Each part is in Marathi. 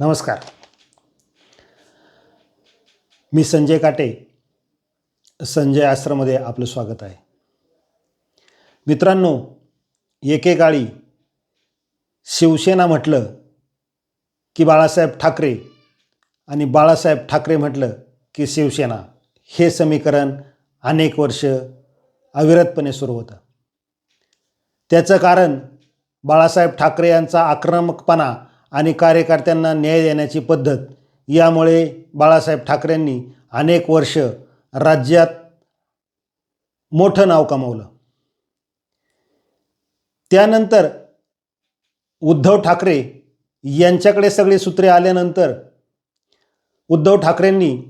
नमस्कार. मी संजय काटे संजय आश्रममध्ये आपलं स्वागत आहे. मित्रांनो एकेकाळी शिवसेना म्हटलं की बाळासाहेब ठाकरे आणि बाळासाहेब ठाकरे म्हटलं की शिवसेना. हे समीकरण अनेक वर्ष अविरतपणे सुरू होतं. त्याचं कारण बाळासाहेब ठाकरे यांचा आक्रमकपणा आणि कार्यकर्त्यांना न्याय देण्याची पद्धत. यामुळे बाळासाहेब ठाकरेंनी अनेक वर्ष राज्यात मोठं नाव कमावलं. त्यानंतर उद्धव ठाकरे यांच्याकडे सगळी सूत्रे आल्यानंतर उद्धव ठाकरेंनी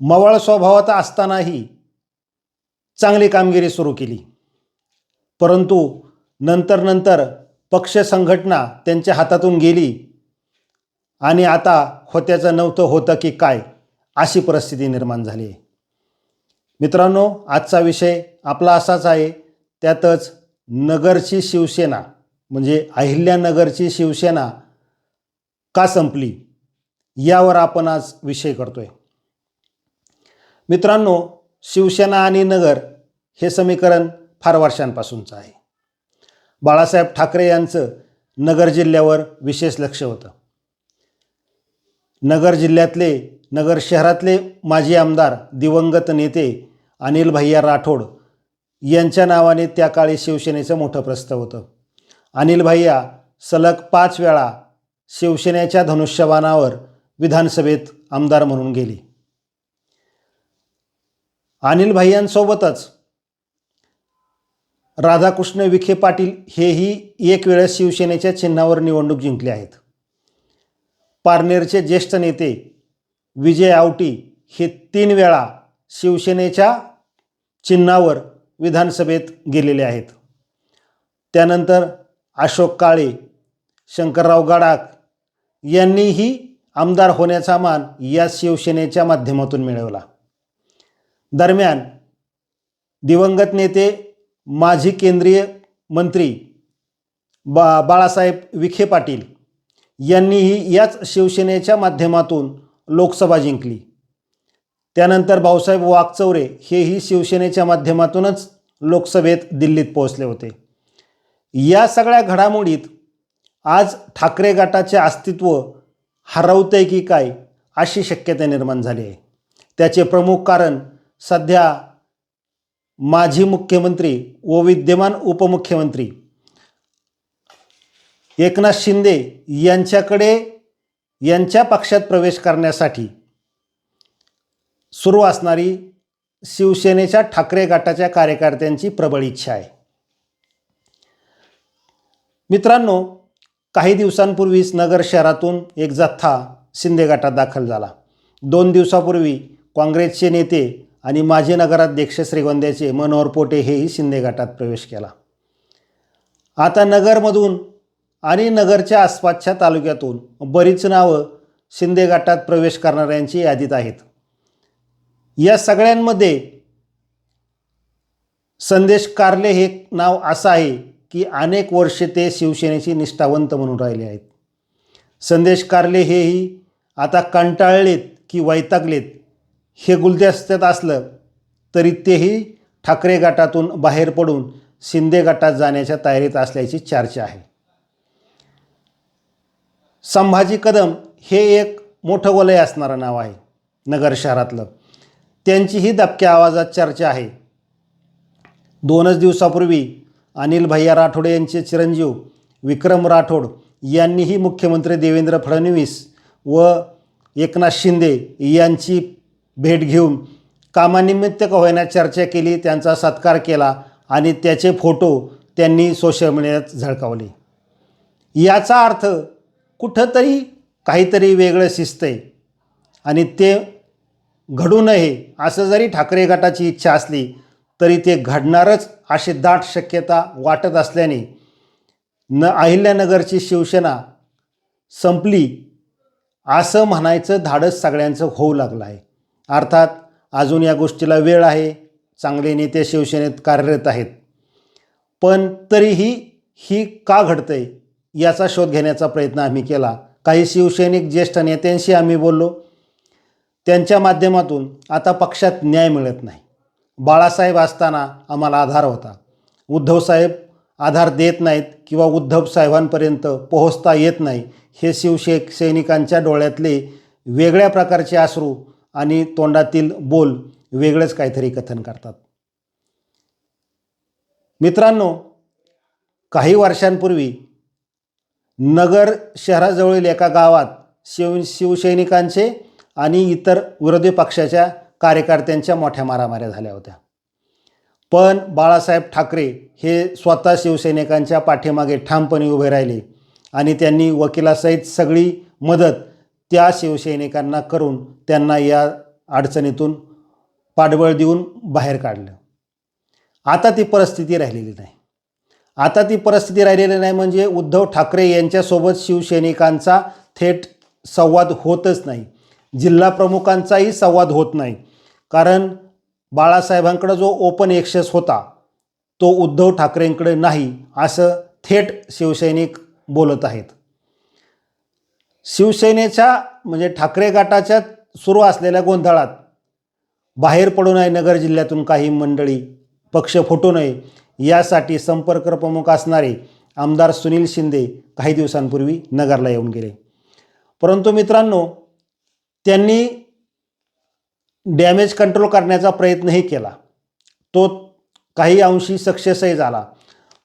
मवाळ स्वभावात असतानाही चांगली कामगिरी सुरू केली. परंतु नंतर नंतर पक्ष संघटना त्यांच्या हातातून गेली. आणि आता होत्याचं नव्हतं होतं की काय अशी परिस्थिती निर्माण झाली आहे. मित्रांनो आजचा विषय आपला असाच आहे. त्यातच नगरची शिवसेना म्हणजे अहिल्यानगरची शिवसेना का संपली यावर आपण आज विषय करतोय. मित्रांनो शिवसेना आणि नगर हे समीकरण फार वर्षांपासूनचं आहे. बाळासाहेब ठाकरे यांचं नगर जिल्ह्यावर विशेष लक्ष होतं. नगर जिल्ह्यातले नगर शहरातले माजी आमदार दिवंगत नेते अनिल भैया राठोड यांच्या नावाने त्या काळी शिवसेनेचं मोठं प्रस्ताव होतं. अनिल भैया सलग पाच वेळा शिवसेनेच्या धनुष्यबाणावर विधानसभेत आमदार म्हणून गेले. अनिल भैयांसोबतच राधाकृष्ण विखे पाटील हेही एक वेळेस शिवसेनेच्या चिन्हावर निवडणूक जिंकले आहेत. पारनेरचे ज्येष्ठ नेते विजय आवटी हे तीन वेळा शिवसेनेच्या चिन्हावर विधानसभेत गेलेले आहेत. त्यानंतर अशोक काळे शंकरराव गडाख यांनीही आमदार होण्याचा मान या शिवसेनेच्या माध्यमातून मिळवला. दरम्यान दिवंगत नेते माजी केंद्रीय मंत्री बा बाळासाहेब विखे पाटील यांनीही याच शिवसेनेच्या माध्यमातून लोकसभा जिंकली. त्यानंतर भाऊसाहेब वागचौरे हेही शिवसेनेच्या माध्यमातूनच लोकसभेत दिल्लीत पोहोचले होते. या सगळ्या घडामोडीत आज ठाकरे गटाचे अस्तित्व हरवते की काय अशी शक्यता निर्माण झाली आहे. त्याचे प्रमुख कारण सध्या माजी मुख्यमंत्री व विद्यमान उपमुख्यमंत्री एकनाथ शिंदे यांच्याकडे यांच्या पक्षात प्रवेश करण्यासाठी सुरू असणारी शिवसेनेच्या ठाकरे गटाच्या कार्यकर्त्यांची प्रबळ इच्छा आहे. मित्रांनो काही दिवसांपूर्वीच नगर शहरातून एक जथ्था शिंदे गटात दाखल झाला. दोन दिवसापूर्वी काँग्रेसचे नेते आणि माजी नगराध्यक्ष श्रीगोंद्याचे मनोहर पोटे हेही शिंदे गटात प्रवेश केला. आता नगरमधून आणि नगरच्या आसपासच्या तालुक्यातून बरीच नावं शिंदे गटात प्रवेश करणाऱ्यांची यादीत आहेत. या सगळ्यांमध्ये संदेश कारले हे नाव असं आहे की अनेक वर्षे ते शिवसेनेची निष्ठावंत म्हणून राहिले आहेत. संदेश कारले हेही आता कंटाळलेत की वैतागलेत हे गुलदस्त्यात असलं तरी तेही ठाकरे गटातून बाहेर पडून शिंदे गटात जाण्याच्या तयारीत असल्याची चर्चा आहे. संभाजी कदम हे एक मोठं वलय असणारं नाव आहे नगर शहरातलं. त्यांचीही दबक्या आवाजात चर्चा आहे. दोनच दिवसापूर्वी अनिल भैया राठोड यांचे चिरंजीव विक्रम राठोड यांनीही मुख्यमंत्री देवेंद्र फडणवीस व एकनाथ शिंदे यांची भेट घेऊन कामानिमित्त का होईना चर्चा केली त्यांचा सत्कार केला आणि त्याचे फोटो त्यांनी सोशल मीडियात झळकावले. याचा अर्थ कुठंतरी काहीतरी वेगळं शिजतंय आणि ते घडू नये असं जरी ठाकरे गटाची इच्छा असली तरी ते घडणारच अशी दाट शक्यता वाटत असल्याने न अहिल्यानगरची शिवसेना संपली असं म्हणायचं धाडस सगळ्यांचं होऊ लागलं आहे. अर्थात अजून या गोष्टीला वेळ आहे. चांगले नेते शिवसेनेत कार्यरत आहेत. पण तरीही ही का घडतंय याचा शोध घेण्याचा प्रयत्न आम्ही केला. काही शिवसैनिक ज्येष्ठ नेत्यांशी आम्ही बोललो. त्यांच्या माध्यमातून आता पक्षात न्याय मिळत नाही. बाळासाहेब असताना आम्हाला आधार होता. उद्धवसाहेब आधार देत नाहीत किंवा उद्धव साहेबांपर्यंत पोहोचता येत नाही हे शिवशे सैनिकांच्या डोळ्यातले वेगळ्या प्रकारचे आश्रू आणि तोंडातील बोल वेगळंच काहीतरी कथन करतात. मित्रांनो काही वर्षांपूर्वी नगर शहराजवळील एका गावात शिव शिवसैनिकांचे आणि इतर विरोधी पक्षाच्या कार्यकर्त्यांच्या मोठ्या मारामाऱ्या झाल्या होत्या. पण बाळासाहेब ठाकरे हे स्वतः शिवसैनिकांच्या पाठीमागे ठामपणे उभे राहिले आणि त्यांनी वकिलासहित सगळी मदत त्या शिवसैनिकांना करून त्यांना या अडचणीतून पाठबळ देऊन बाहेर काढलं. आता ती परिस्थिती राहिलेली नाही. आता ती परिस्थिती राहिलेली नाही म्हणजे उद्धव ठाकरे यांच्यासोबत शिवसैनिकांचा थेट संवाद होतच नाही. जिल्हा प्रमुखांचाही संवाद होत नाही. कारण बाळासाहेबांकडं जो ओपन एक्सेस होता तो उद्धव ठाकरेंकडे नाही असं थेट शिवसैनिक बोलत आहेत. शिवसेनेच्या म्हणजे ठाकरे गटाच्या सुरू असलेल्या गोंधळात बाहेर पडू नये नगर जिल्ह्यातून काही मंडळी पक्ष फुटू नये यासाठी संपर्क प्रमुख असणारे आमदार सुनील शिंदे काही दिवसांपूर्वी नगरला येऊन गेले. परंतु मित्रांनो त्यांनी डॅमेज कंट्रोल करण्याचा प्रयत्नही केला. तो काही अंशी सक्सेसही झाला.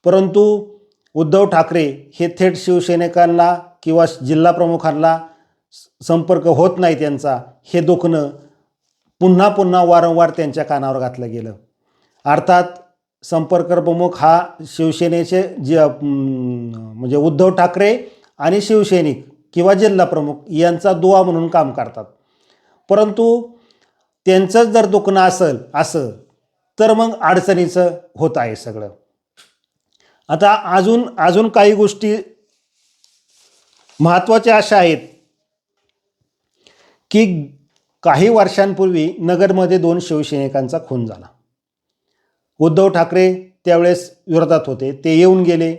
परंतु उद्धव ठाकरे हे थेट शिवसैनिकांना किंवा जिल्हा प्रमुखांना संपर्क होत नाही त्यांचा हे दुखणं पुन्हा पुन्हा वारंवार त्यांच्या कानावर घातलं गेलं. अर्थात संपर्क प्रमुख हा शिवसेनेचे जे म्हणजे उद्धव ठाकरे आणि शिवसैनिक किंवा जिल्हा प्रमुख यांचा दुवा म्हणून काम करतात. परंतु त्यांचंच जर दुखणं असेल असं तर मग अडचणीचं होत आहे सगळं. आता अजून अजून काही गोष्टी महत्त्वाच्या अशा आहेत की काही वर्षांपूर्वी नगरमध्ये दोन शिवसैनिकांचा खून झाला. उद्धव ठाकरे त्यावेळेस विरोधात होते. ते येऊन गेले.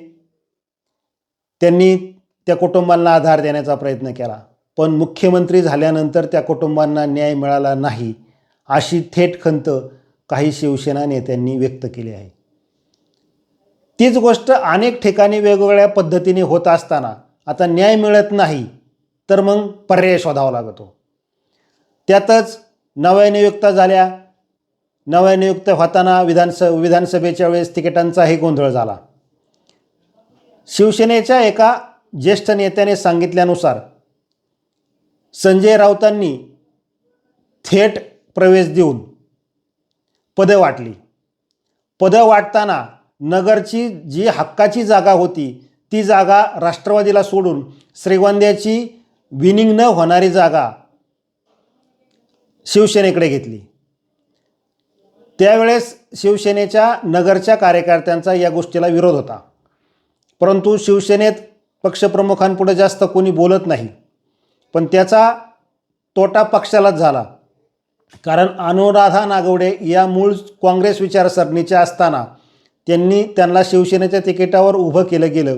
त्यांनी त्या कुटुंबांना आधार देण्याचा प्रयत्न केला. पण मुख्यमंत्री झाल्यानंतर त्या कुटुंबांना न्याय मिळाला नाही अशी थेट खंत काही शिवसेना नेत्यांनी व्यक्त केली आहे. तीच गोष्ट अनेक ठिकाणी वेगवेगळ्या पद्धतीने होत असताना आता न्याय मिळत नाही तर मग पर्याय शोधावा लागतो. त्यातच नव्या नियुक्त्या झाल्या. नव्या नियुक्त होताना विधानस विधानसभेच्या वेळेस तिकिटांचाही गोंधळ झाला. शिवसेनेच्या एका ज्येष्ठ नेत्याने सांगितल्यानुसार संजय राऊतांनी थेट प्रवेश देऊन पदं वाटली. पदं वाटताना नगरची जी हक्काची जागा होती ती जागा राष्ट्रवादीला सोडून श्रीगोंद्याची विनिंग न होणारी जागा शिवसेनेकडे घेतली. त्यावेळेस शिवसेनेच्या नगरच्या कार्यकर्त्यांचा या गोष्टीला विरोध होता. परंतु शिवसेनेत पक्षप्रमुखांपुढे जास्त कोणी बोलत नाही. पण त्याचा तोटा पक्षालाच झाला. कारण अनुराधा नागवडे या मूळ काँग्रेस विचारसरणीच्या असताना त्यांनी त्यांना शिवसेनेच्या तिकिटावर उभं केलं गेलं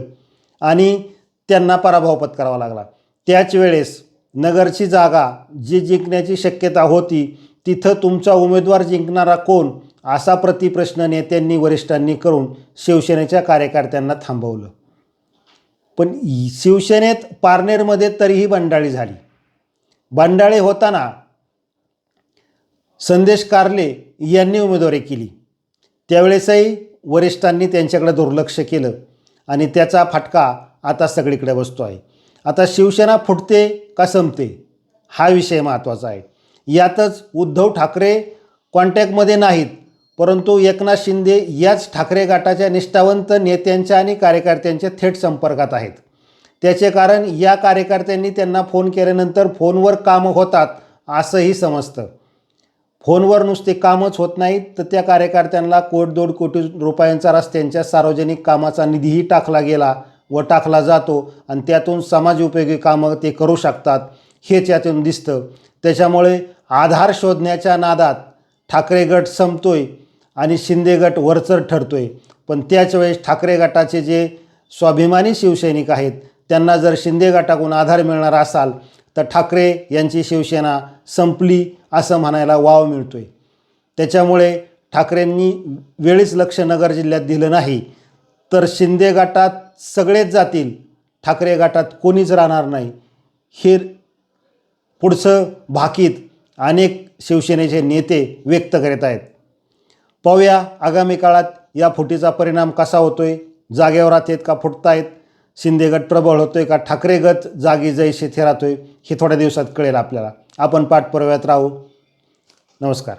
आणि त्यांना पराभव पत्करावा लागला. त्याच वेळेस नगरची जागा जी जिंकण्याची शक्यता होती तिथं तुमचा उमेदवार जिंकणारा कोण असा प्रतिप्रश्न नेत्यांनी वरिष्ठांनी करून शिवसेनेच्या कार्यकर्त्यांना थांबवलं. पण शिवसेनेत पारनेरमध्ये तरीही बंडाळी झाली. बंडाळी होताना संदेश कार्ले यांनी उमेदवारी केली. त्यावेळेसही वरिष्ठांनी त्यांच्याकडे दुर्लक्ष केलं आणि त्याचा फटका आता सगळीकडे बसतो आहे. आता शिवसेना फुटते का संपते हा विषय महत्त्वाचा आहे. यातच उद्धव ठाकरे कॉन्टॅक्टमध्ये नाहीत परंतु एकनाथ शिंदे याच ठाकरे गटाच्या निष्ठावंत नेत्यांच्या आणि कार्यकर्त्यांच्या थेट संपर्कात आहेत. त्याचे कारण या कार्यकर्त्यांनी त्यांना फोन केल्यानंतर फोनवर कामं होतात असंही समजतं. फोनवर नुसते कामच होत नाहीत तर त्या कार्यकर्त्यांना कोट दोड कोटी रुपयांचा रस्त्यांच्या सार्वजनिक कामाचा निधीही टाकला गेला व टाकला जातो आणि त्यातून समाज उपयोगी कामं ते करू शकतात हेच यातून दिसतं. त्याच्यामुळे आधार शोधण्याच्या नादात ठाकरे गट संपतोय आणि शिंदे गट वरचर ठरतोय. पण त्याच वेळेस ठाकरे गटाचे जे स्वाभिमानी शिवसैनिक आहेत त्यांना जर शिंदे गटाकडून आधार मिळणार असाल तर ठाकरे यांची शिवसेना संपली असं म्हणायला वाव मिळतोय. त्याच्यामुळे ठाकरेंनी वेळीच लक्ष नगर जिल्ह्यात दिलं नाही तर शिंदे गटात सगळेच जातील. ठाकरे गटात कोणीच राहणार नाही. हे पुढचं भाकीत अनेक शिवसेनेचे नेते व्यक्त करीत आहेत. पाहूया आगामी काळात या फुटीचा परिणाम कसा होतोय जागेवर आहेत का फुटतायत शिंदेगट प्रबळ होतोय का? ठाकरे गट जागी जैसे राहतोय हे थोड्या दिवसात कळेल आपल्याला. आपण पाठपुराव्यात राहू. नमस्कार.